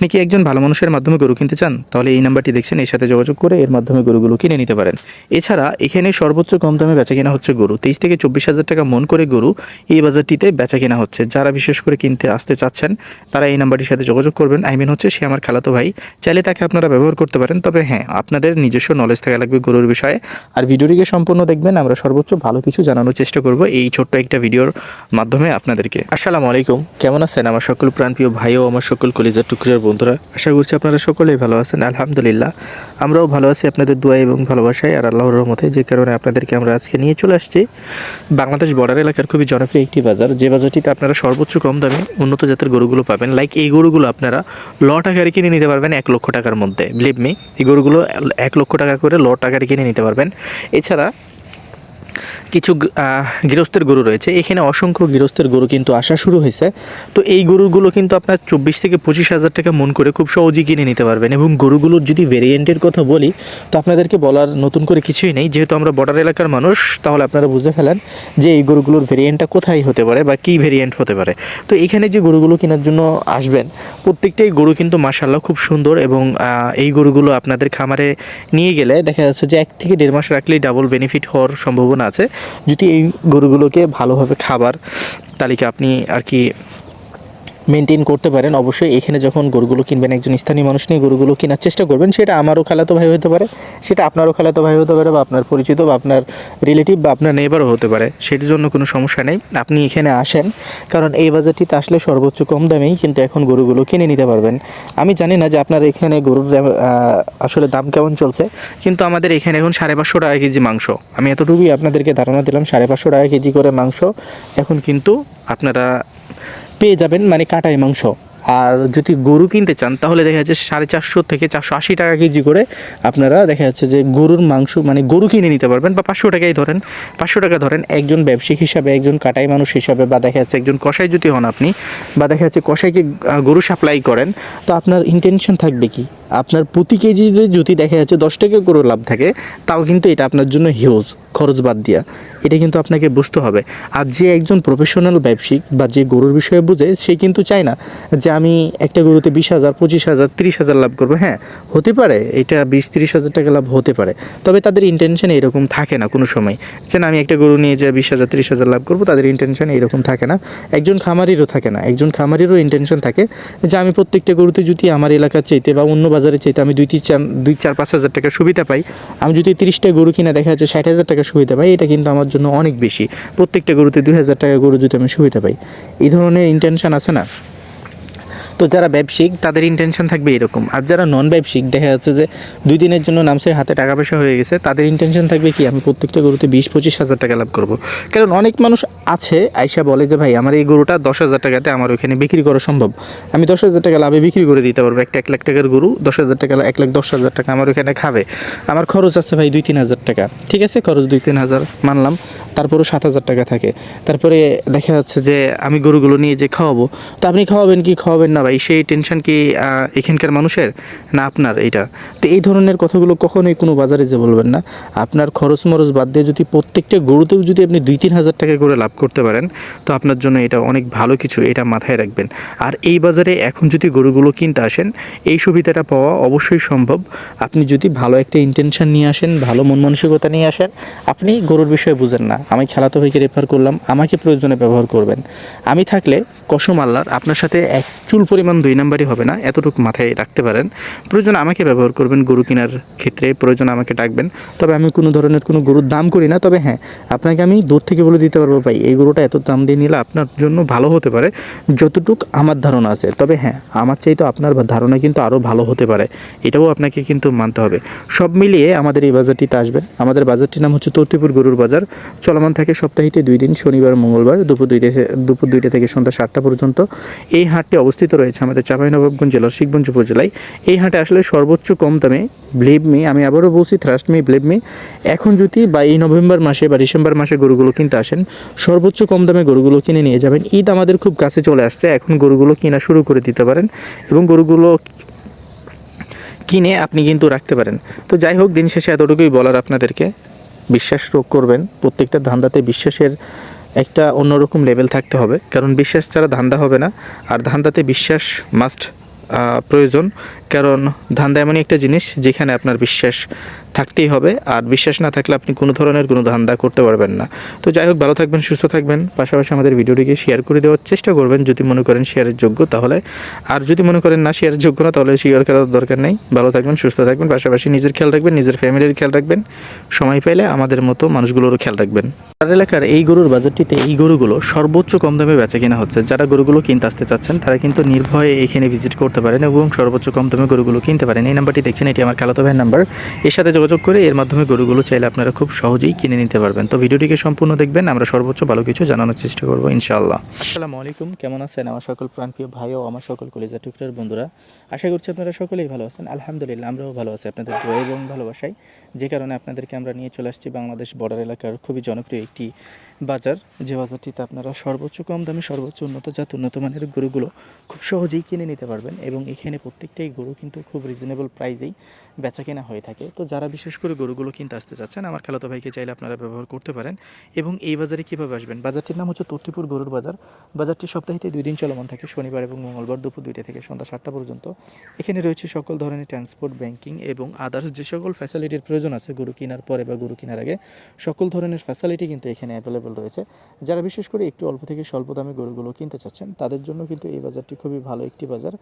আপনি কি একজন ভালো মানুষের মাধ্যমে গরু কিনতে চান? তাহলে এই নাম্বারটি দেখছেন, এর সাথে যোগাযোগ করে এর মাধ্যমে গরুগুলো কিনে নিতে পারেন। এছাড়া এখানে সর্বোচ্চ কম দামে বেচা কেনা হচ্ছে গরু। তেইশ থেকে চব্বিশ হাজার টাকা মন করে গরু এই বাজারটিতে বেচা কেনা হচ্ছে। যারা বিশেষ করে কিনতে আসতে চাচ্ছেন, তারা এই নাম্বারটির সাথে যোগাযোগ করবেন। আই মিন হচ্ছে সে আমার খালাতো ভাই। চাইলে তাকে আপনারা ব্যবহার করতে পারেন। তবে হ্যাঁ আপনাদের নিজস্ব নলেজ থাকা লাগবে গরুর বিষয়ে। আর ভিডিওটিকে সম্পূর্ণ দেখবেন, আমরা সর্বোচ্চ ভালো কিছু জানানোর চেষ্টা করব এই ছোট্ট একটা ভিডিওর মাধ্যমে আপনাদেরকে। আসসালামু আলাইকুম। কেমন আছেন আমার সকল প্রাণপ্রিয় ভাই ও আমার সকল কলিজার টুকরার বন্ধুরা, আশা করছি আপনারা সকলেই ভালো আছেন। আলহামদুলিল্লাহ, আমরাও ভালো আছি আপনাদের দোয়া এবং ভালোবাসায়। আর আল্লাহর রহমতে যে কারণে আপনাদেরকে আমরা আজকে নিয়ে চলে আসছি, বাংলাদেশ বর্ডার এলাকার খুবই জনপ্রিয় একটি বাজার। যে বাজারটিতে আপনারা সর্বোচ্চ কম দামে উন্নত জাতের গরুগুলো পাবেন। লাইক এই গরুগুলো আপনারা ল টাকারে কিনে নিতে পারবেন এক লক্ষ টাকার মধ্যে। বিলিভ মি এই গরুগুলো এক লক্ষ টাকা করে ল টাকারে কিনে নিতে পারবেন। এছাড়া কিছু গৃহস্থের গরু রয়েছে। এখানে অসংখ্য গৃহস্থের গরু কিন্তু আসা শুরু হয়েছে। তো এই গরুগুলো কিন্তু আপনার চব্বিশ থেকে পঁচিশ হাজার টাকা মন করে খুব সহজেই কিনে নিতে পারবেন এবং গরুগুলোর যদি ভেরিয়েন্টের কথা বলি, তো আপনাদেরকে বলার নতুন করে কিছুই নেই। যেহেতু আমরা বর্ডার এলাকার মানুষ, তাহলে আপনারা বুঝে ফেলেন যে এই গরুগুলোর ভেরিয়েন্টটা কোথায় হতে পারে বা কী ভেরিয়েন্ট হতে পারে। তো এখানে যে গরুগুলো কেনার জন্য আসবেন, প্রত্যেকটাই গরু কিন্তু মাসাল্লাহ খুব সুন্দর এবং এই গরুগুলো আপনাদের খামারে নিয়ে গেলে দেখা যাচ্ছে যে এক থেকে দেড় মাস রাখলেই ডাবল বেনিফিট হওয়ার সম্ভাবনা আছে। যদি এই গরুগুলোকে ভালোভাবে খাবার তালিকা আপনি আর কি মেনটেন করতে পারেন, অবশ্যই এখানে যখন গরুগুলো কিনবেন, একজন স্থানীয় মানুষ নিয়ে গরুগুলো কেনার চেষ্টা করবেন, সেটা আমারও খালাতো ভাই হতে পারে, সেটা আপনারও খালাতো ভাই হতে পারে, বা আপনার পরিচিত, বা আপনার রিলেটিভ বা আপনার নেবারও হতে পারে, সেটির জন্য কোনো সমস্যা নেই। আপনি এখানে আসেন, কারণ এই বাজারটিতে আসলে সর্বোচ্চ কম দামেই কিন্তু এখন গরুগুলো কিনে নিতে পারবেন। আমি জানি না যে আপনার এখানে গরুর আসলে দাম কেমন চলছে, কিন্তু আমাদের এখানে এখন সাড়ে পাঁচশো টাকা কেজি মাংস। আমি এতটুকুই আপনাদেরকে ধারণা দিলাম, সাড়ে পাঁচশো টাকা কেজি করে মাংস, এখন কিন্তু আপনারা পেয়ে যাবেন মানে কাটাই মাংস। আর যদি গরু কিনতে চান, তাহলে দেখা যাচ্ছে সাড়ে চারশো থেকে চারশো আশি টাকা কেজি করে আপনারা দেখা যাচ্ছে যে গরুর মাংস মানে গরু কিনে নিতে পারবেন বা পাঁচশো টাকাই ধরেন, পাঁচশো টাকা ধরেন একজন ব্যবসায়িক হিসাবে, একজন কাটাই মানুষ হিসাবে বা দেখা যাচ্ছে একজন কষাই যদি হন আপনি, বা দেখা যাচ্ছে কষাইকে গরু সাপ্লাই করেন, তো আপনার ইন্টেনশন থাকবে কি? আপনার প্রতি কেজিতে যদি দেখা যাচ্ছে দশ টাকা করে লাভ থাকে, তাও কিন্তু এটা আপনার জন্য হিউজ খরচ বাদ দিয়া। এটা কিন্তু আপনাকে বুঝতে হবে। আর যে একজন প্রফেশনাল ব্যবসায়িক বা যে গরুর বিষয়ে বুঝে, সে কিন্তু চায় না যে আমি একটা গরুতে বিশ হাজার, পঁচিশ হাজার, তিরিশ হাজার লাভ করব। হ্যাঁ হতে পারে, এটা বিশ, তিরিশ হাজার টাকা লাভ হতে পারে। তবে তাদের ইন্টেনশন এরকম থাকে না কোনো সময়। যে না, আমি একটা গরু নিয়ে যে বিশ হাজার, তিরিশ হাজার লাভ করব, তাদের ইন্টেনশন এরকম থাকে না। একজন খামারিরও থাকে না। একজন খামারিরও ইন্টেনশন থাকে যে আমি প্রত্যেকটা গরুতে যদি আমার এলাকার চাইতে বা অন্য বাজারে চাইতে আমি দুই তিন চার, দুই চার, পাঁচ হাজার টাকা সুবিধা পাই, আমি যদি তিরিশটা গরু কিনা দেখা যাচ্ছে ষাট হাজার টাকা সুবিধা পাই, এটা কিন্তু আমার জন্য অনেক বেশি। প্রত্যেকটা গরুতে দুই হাজার টাকা গরু যদি আমি সুবিধা পাই। এই ধরনের ইন্টেনশান আছে না? তো যারা ব্যবসায়িক, তাদের ইন্টেনশন থাকবে এরকম। আর যারা নন ব্যবসায়িক দেখা যাচ্ছে যে দুই দিনের জন্য নামছে হাতে টাকা পয়সা হয়ে গেছে, তাদের ইন্টেনশন থাকবে কি, আমি প্রত্যেকটা গরুতে বিশ পঁচিশ হাজার টাকা লাভ করব। কারণ অনেক মানুষ আছে আয়সা বলে যে, ভাই, আমার এই গরুটা দশ হাজার টাকাতে আমার ওইখানে বিক্রি করা সম্ভব। আমি দশ হাজার টাকা লাভে বিক্রি করে দিতে পারব, একটা এক লাখ টাকার গরু, দশ হাজার টাকা, এক লাখ দশ হাজার টাকা আমার ওইখানে খাবে। আমার খরচ আছে, ভাই দুই তিন হাজার টাকা। ঠিক আছে? খরচ দুই তিন হাজার, মানলাম। তারপরেও সাত হাজার টাকা থাকে। তারপরে দেখা যাচ্ছে যে আমি গরুগুলো নিয়ে যে খাওয়াবো, তো আপনি খাওয়াবেন কি খাওয়াবেন না ভাই? সেই টেনশন কি এখানকার মানুষের না আপনার এইটা? তো এই ধরনের কথাগুলো কখনোই কোনো বাজারে যে বলবেন না। আপনার খরচ মরচ বাদ দিয়ে যদি প্রত্যেকটা গরুতেও যদি আপনি দুই তিন হাজার টাকা করে লাভ করতে পারেন, তো আপনার জন্য এটা অনেক ভালো কিছু, এটা মাথায় রাখবেন। আর এই বাজারে এখন যদি গরুগুলো কিনতে আসেন, এই সুবিধাটা পাওয়া অবশ্যই সম্ভব। আপনি যদি ভালো একটা ইন্টেনশন নিয়ে আসেন, ভালো মন মানসিকতা নিয়ে আসেন, আপনি গরুর বিষয়ে বুঝেন না। আমি খেলাতো ভাইকে রেফার করলাম, আমাকে প্রয়োজনে ব্যবহার করবেন। আমি থাকলে কসম আল্লাহর, আপনার সাথে এক চুল পরিমাণ দুই নাম্বারই হবে না, এতটুকু মাথায় রাখতে পারেন। প্রয়োজন আমাকে ব্যবহার করবেন গরু কেনার ক্ষেত্রে, প্রয়োজন আমাকে ডাকবেন। তবে আমি কোনো ধরনের কোনো গরুর দাম করি না, তবে হ্যাঁ আপনাকে আমি দূর থেকে বলে দিতে পারব, ভাই, এই গরুটা এত দাম দিয়ে নিলে আপনার জন্য ভালো হতে পারে, যতটুক আমার ধারণা আছে। তবে হ্যাঁ আমার চাইতে আপনার ধারণা কিন্তু আরও ভালো হতে পারে, এটাও আপনাকে কিন্তু মানতে হবে। সব মিলিয়ে আমাদের এই বাজারটিতে আসবেন। আমাদের বাজারটির নাম হচ্ছে তর্তিপুর গরুর বাজার চলমান থাকে সপ্তাহিতে দুই দিন, শনিবার, মঙ্গলবার, দুপুর দুইটা দুপুর দুইটা থেকে সন্ধ্যা সাতটা পর্যন্ত। এই হাটটি অবস্থিত রয়েছে আমাদের চাঁপাইনবাবগঞ্জ জেলার শিখগঞ্জ উপজেলায়। এই হাটে আসলে সর্বোচ্চ কম দামে ব্লেব মি আমি আবারও বলছি থ্রাস্ট মি ব্লেব মি এখন যদি বা এই নভেম্বর মাসে বা ডিসেম্বর মাসে গরুগুলো কিনতে আসেন, সর্বোচ্চ কম দামে গরুগুলো কিনে নিয়ে যাবেন। ঈদ আমাদের খুব কাছে চলে আসছে, এখন গরুগুলো কেনা শুরু করে দিতে পারেন এবং গরুগুলো কিনে আপনি কিন্তু রাখতে পারেন। তো যাই হোক, দিন শেষে এতটুকুই বলার আপনাদেরকে। বিশ্বাস করবেন, প্রত্যেকটা ধান্দাতে বিশ্বাসের একটা অন্যরকম লেভেল থাকতে হবে। কারণ বিশ্বাস ছাড়া ধান্দা হবে না, আর ধান্দাতে বিশ্বাস মাস্ট প্রয়োজন। কারণ ধান্দা এমনই একটা জিনিস যেখানে আপনার বিশ্বাস থাকতেই হবে। আর বিশ্বাস না থাকলে আপনি কোনো ধরনের কোনো ধান্দা করতে পারবেন না। তো যাই হোক, ভালো থাকবেন, সুস্থ থাকবেন। পাশাপাশি আমাদের ভিডিওটিকে শেয়ার করে দেওয়ার চেষ্টা করবেন। যদি মনে করেন শেয়ারের যোগ্য, তাহলে। আর যদি মনে করেন না শেয়ারের যোগ্য না, তাহলে শেয়ার করার দরকার নেই। ভালো থাকবেন, সুস্থ থাকবেন। পাশাপাশি নিজের খেয়াল রাখবেন, নিজের ফ্যামিলির খেয়াল রাখবেন। সময় পেলে আমাদের মতো মানুষগুলোরও খেয়াল রাখবেন। তার এলাকার এই গরুর বাজারটিতে এই গরুগুলো সর্বোচ্চ কম দামে বেচা কেনা হচ্ছে। যারা গরুগুলো কিনতে আসতে চাচ্ছেন, তারা কিন্তু নির্ভয়ে এখানে ভিজিট করতে পারেন এবং সর্বোচ্চ কম দামে গরুগুলো কিনতে পারেন। এই নাম্বারটি দেখছেন, এটি আমার খালাতো ভাইয়ের নাম্বার। এর সাথে যোগাযোগ করে এর মাধ্যমে গরুগুলো চাইলে আপনারা খুব সহজেই কিনে নিতে পারবেন। তো ভিডিওটিকে সম্পূর্ণ দেখবেন, আমরা সর্বোচ্চ ভালো কিছু জানানোর চেষ্টা করব, ইনশাআল্লাহ। আসসালামু আলাইকুম, কেমন আছেন আমার সকল প্রাণপ্রিয় ভাই ও আমার সকল কলেজা টুকরার বন্ধুরা? আশা করছি আপনারা সকলেই ভালো আছেন। আলহামদুলিল্লাহ, আমরাও ভালো আছি। আপনাদের দোয়া এবং ভালোবাসায়, যে কারণে আপনাদেরকে আমরা নিয়ে চলে আসছি বাংলাদেশ বর্ডার এলাকার খুবই জনপ্রিয় একটি বাজার, যে বাজারটিতে আপনারা সর্বোচ্চ কম দামে সর্বোচ্চ উন্নত জাত, উন্নত মানের গরুগুলো খুব সহজেই কিনে নিতে পারবেন এবং এখানে প্রত্যেকটাই গরু কিন্তু খুব রিজনেবল প্রাইসেই বেচা কেনা হয়ে থাকে। তো যারা বিশেষ করে গরুগুলো কিনতে আসতে চাচ্ছেন, আমার খালাতো ভাইকে চাইলে আপনারা ব্যবহার করতে পারেন এবং এই বাজারে কীভাবে আসবেন? বাজারটির নাম হচ্ছে তর্তিপুর গরুর বাজার। বাজারটি সপ্তাহে দুই দিন চলমান থাকে, শনিবার এবং মঙ্গলবার দুপুর দুইটা থেকে সন্ধ্যা সাতটা পর্যন্ত। এখানে রয়েছে সকল ধরনের ট্রান্সপোর্ট ব্যাংকিং এবং আদার্স যে সকল ফ্যাসিলিটির প্রয়োজন আছে গরু কেনার পরে বা গরু কেনার আগে, সকল ধরনের ফ্যাসিলিটি কিন্তু এখানে অ্যাভেলেবল রয়েছে। যারা বিশেষ করে একটু অল্প থেকে স্বল্প দামে গরুগুলো কিনতে চাচ্ছেন, তাদের জন্য কিন্তু এই বাজারটি খুবই ভালো একটি বাজার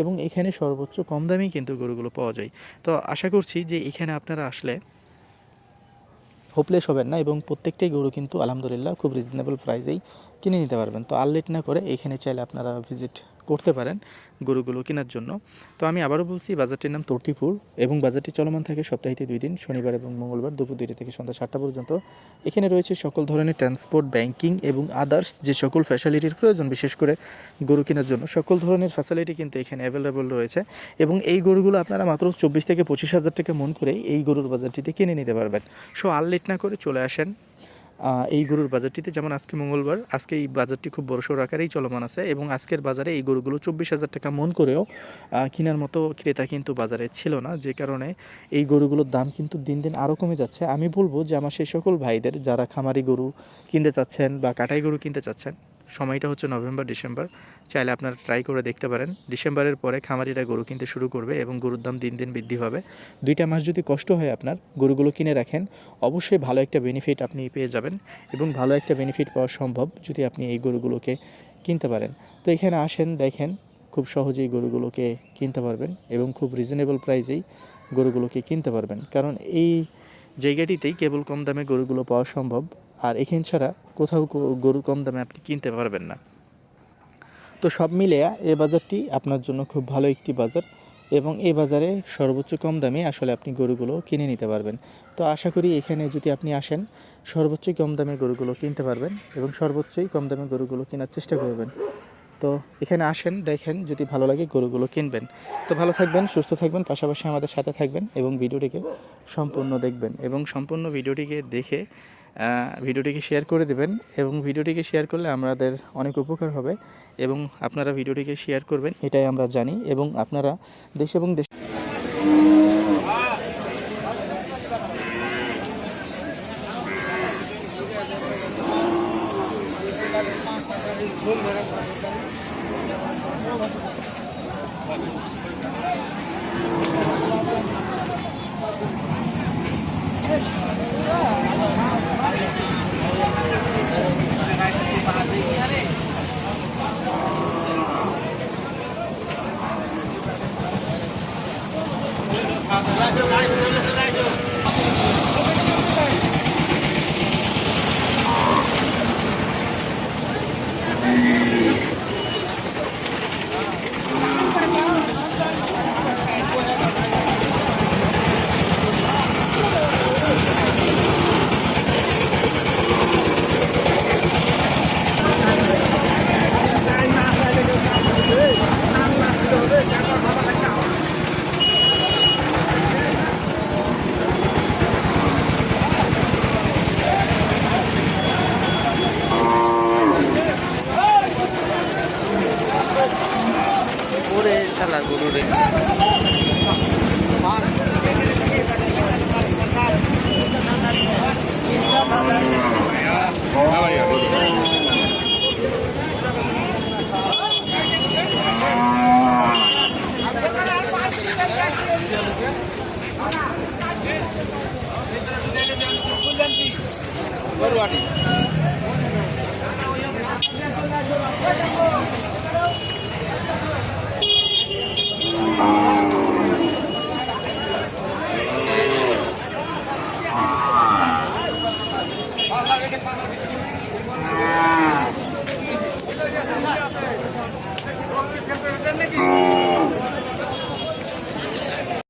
এবং এখানে সর্বোচ্চ কম দামেই কিন্তু গরুগুলো পাওয়া যায়। তো আশা করছি যে এখানে আপনারা আসলে হোপলেস হবেন না এবং প্রত্যেকটাই গরু কিন্তু আলহামদুলিল্লাহ খুব রিজনেবল প্রাইসেই কিনে নিতে পারবেন। তো আর লেট না করে এখানে চাইলে আপনারা ভিজিট করতে পারেন গরুগুলো কেনার জন্য। তো আমি আবারও বলছি, বাজারটির নাম তর্তিপুর এবং বাজারটি চলমান থাকে সপ্তাহে দুই দিন, শনিবার এবং মঙ্গলবার দুপুর দুইটা থেকে সন্ধ্যা সাতটা পর্যন্ত। এখানে রয়েছে সকল ধরনের ট্রান্সপোর্ট, ব্যাংকিং এবং আদার্স যে সকল ফ্যাসিলিটির প্রয়োজন, বিশেষ করে গরু কেনার জন্য। সকল ধরনের ফ্যাসিলিটি কিন্তু এখানে অ্যাভেলেবল রয়েছে এবং এই গরুগুলো আপনারা মাত্র চব্বিশ থেকে পঁচিশ হাজার টাকা মন করে এই গরুর বাজারটিতে কিনে নিতে পারবেন। সো আর লেট না করে চলে আসেন। এই গরুর বাজারটিতে যেমন আজকে মঙ্গলবার, আজকে এই বাজারটি খুব বড়সড় আকারেই চলমান আছে এবং আজকের বাজারে এই গরুগুলো চব্বিশ হাজার টাকা মন করেও কেনার মতো ক্রেতা কিন্তু বাজারে ছিল না। যে কারণে এই গরুগুলোর দাম কিন্তু দিন দিন আরও কমে যাচ্ছে। আমি বলব যে আমার সেই সকল ভাইদের যারা খামারি গরু কিনতে চাচ্ছেন বা কাটাই গরু কিনতে চাচ্ছেন সময়টা হচ্ছে নভেম্বর, ডিসেম্বর। চাইলে আপনারা ট্রাই করে দেখতে পারেন। ডিসেম্বরের পরে খামারিরা গরু কিনতে শুরু করবে এবং গরুর দাম দিন দিন বৃদ্ধি পাবে। দুইটা মাস যদি কষ্ট হয় আপনার, গরুগুলো কিনে রাখেন, অবশ্যই ভালো একটা বেনিফিট আপনি পেয়ে যাবেন এবং ভালো একটা বেনিফিট পাওয়া সম্ভব যদি আপনি এই গরুগুলোকে কিনতে পারেন। তো এখানে আসেন, দেখেন, খুব সহজেই গরুগুলোকে কিনতে পারবেন এবং খুব রিজনেবল প্রাইসেই গরুগুলোকে কিনতে পারবেন। কারণ এই জায়গাটিতেই কেবল কম দামে গরুগুলো পাওয়া সম্ভব। আর এখান ছাড়া কোথাও গরু কম দামে আপনি কিনতে পারবেন না। তো সব মিলে এ বাজারটি আপনার জন্য খুব ভালো একটি বাজার এবং এই বাজারে সর্বোচ্চ কম দামে আসলে আপনি গরুগুলো কিনে নিতে পারবেন। তো আশা করি এখানে যদি আপনি আসেন সর্বোচ্চই কম দামে গরুগুলো কিনতে পারবেন এবং সর্বোচ্চই কম দামে গরুগুলো কেনার চেষ্টা করবেন। তো এখানে আসেন, দেখেন যদি ভালো লাগে গরুগুলো কিনবেন। তো ভালো থাকবেন, সুস্থ থাকবেন, পাশাপাশি আমাদের সাথে থাকবেন এবং ভিডিওটিকে সম্পূর্ণ দেখবেন এবং সম্পূর্ণ ভিডিওটিকে দেখে ভিডিওটিকে শেয়ার করে দেবেন এবং ভিডিওটিকে শেয়ার করলে আমাদের অনেক উপকার হবে এবং আপনারা ভিডিওটিকে শেয়ার করবেন, এটাই আমরা জানি এবং আপনারা দেশ এবং দেশ